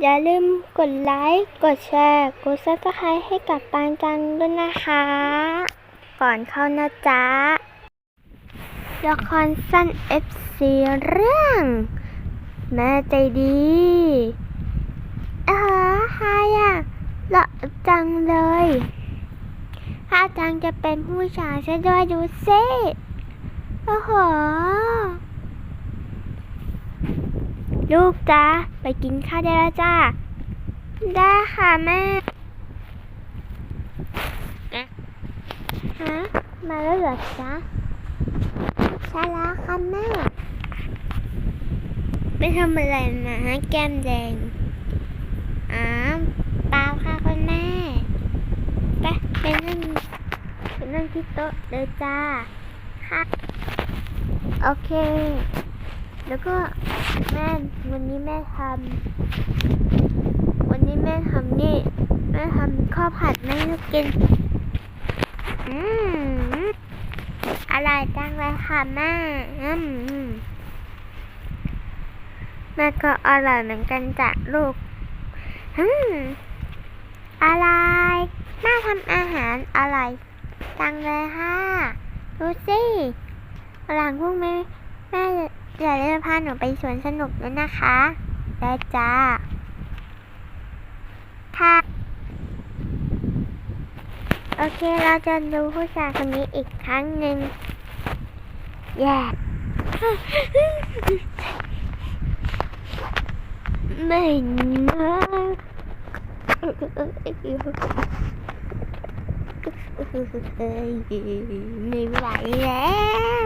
อย่าลืมกดไลค์ กดแชร์ กดซับสไครต์ให้กับปานจังด้วยนะคะ ก่อนเข้านะจ๊ะ ละครสั้น FC เรื่อง แม่ใจดีเออฮายอะหล่อจังเลยถ้าจังจะเป็นผู้ชายซะด้วยดูสิโอ้โห ลูกจ้าไปกินข้าวได้แล้วจ้า ได้ค่ะแม่อะฮะมาแล้วเหรอจ๊ะใช่แล้วค่ะแม่ไม่ทำอะไรนะแก้มแดงอ้าวเปล่าค่ะคุณแม่ไปไปนั่งไปนั่งที่โต๊ะเลยจ้าค่ะโอเค แล้วก็แม่วันนี้แม่ทำวันนี้แม่ทำนี่แม่ทำข้าวผัดให้ลูกกิน อืมอร่อยจังเลยค่ะแม่อืมแม่ก็อร่อยเหมือนกันจ้ะลูกอืมอะไรแม่ทำอาหารอร่อยจังเลยค่ะ ดูสิหลังพวกแม่แม่ อย่าลืมพาหนูไปสวนสนุกด้วยนะคะ ได้จ้าค่ะโอเคเราจะดูผู้ชายคนนี้อีกครั้งหนึ่งแย่ไม่นะไม่ไหวแล้ว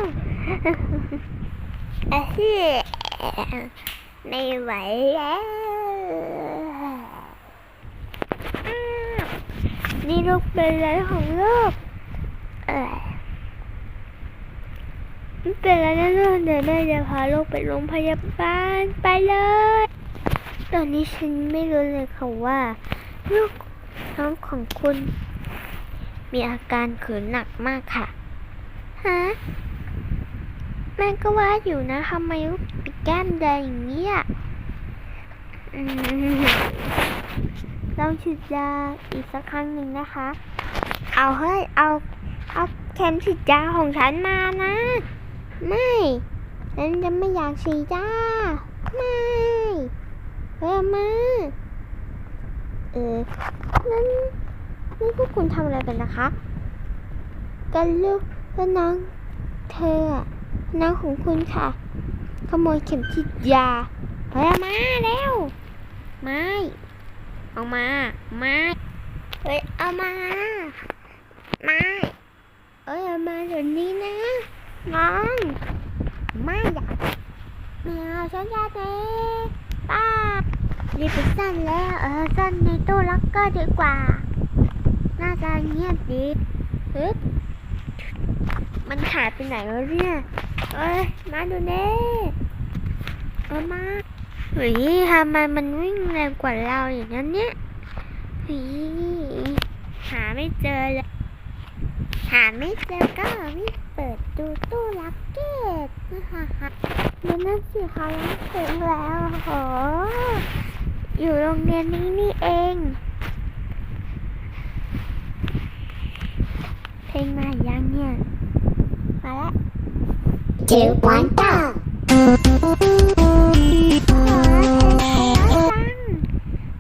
เอ้ยไม่ไหวแล้วนี่ลูกเป็นอะไรของลูกเออไม่เป็นไรนะลูกเดี๋ยวแม่จะพาลูกไปโรงพยาบาลไปเลย ตอนนี้ฉันไม่รู้เลยค่ะว่าลูกน้องของคุณ มีอาการเขินหนักมากค่ะ ฮะ แม่ก็ว่าอยู่นะทำไมลูกปิดแก้มแดงอย่างนี้อะลองฉีดยาอีกสักครั้งหนึ่งนะคะ เอาเฮ้ย เอา เอาเข็มฉีดยาของฉันมานะ ไม่ฉันจะไม่อยากฉีดยาไม่เออมาเออนั่นนี่พวกคุณทำอะไรกันนะคะ กันลูกและน้องเธออะ น้องของคุณค่ะ ขโมยเข็มฉีดยาเฮ้ยเอามาแล้วไม่เอามาไม่เฮ้ยเอามาไม่เอ้ยเอามาเดี๋ยวนี้นะน้องไม่อยากไม่เอาฉันอยาเองป้ารีบไปซ่อนแล้วเออซ่อนในตู้ล็อกเกอร์ดีกว่า น่าจะเงียบดีฮึบ มันหายไปไหนวะเนี่ย เอ้ย มาดูเน่เออมาเฮ้ยทำไมมันวิ่งเร็วกว่าเราอย่างนั้นเนี่ยเฮ้ยหาไม่เจอเลย หาไม่เจอก็วิ่งเปิดดูตู้ลักเก็ตฮ่าฮ่าดูนั่นสิเขาถึงแล้วโหอยู่โรงเรียนนี้นี่เอง เพลงมายังเนี่ย มาแล้ว two, one, go!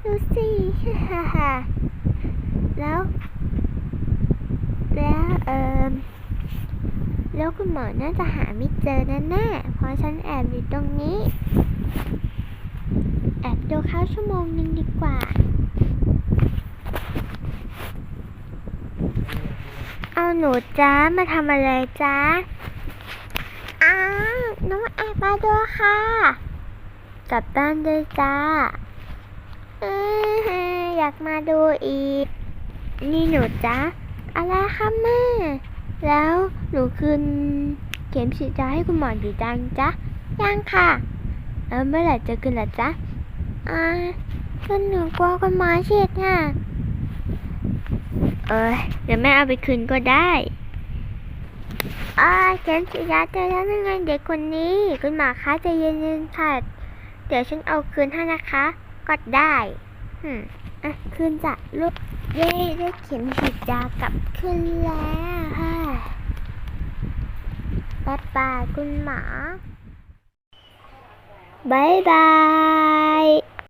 ดูสิฮ่าฮ่าแล้ว แล้วเออแล้วคุณหมอน่าจะหาไม่เจอแน่ๆเพราะฉันแอบอยู่ตรงนี้ แอบดูเขาชั่วโมงนึงดีกว่าเอาหนูจ้ามาทำอะไรจ้า อ้าน้องแอบมาด้วยค่ะ กลับบ้านด้วยจ้าเอ้ยอยากมาดูอีก นี่หนูจ้าอะไรคะแม่ แล้วหนูคืนเข็มฉีดยาให้คุณหมออยู่จังจ๊ะยังค่ะแล้วเมื่อไหร่จะคืนล่ะจ๊ะอ่าก็หนูกลัวคุณหมอฉีดน่ะเอ้ยเดี๋ยวแม่เอาไปคืนก็ได้ อ้าฉันสิยาเจอแล้วนั่นไงเด็กคนนี้ คุณหมาคะใจเย็นๆค่ะ เดี๋ยวฉันเอาคืนให้นะคะ กดได้อืมอะคืนจะลูกเย่ได้เข็มฉีดยากับขึ้นแล้วค่ะบ๊ายบายคุณหมาบายบาย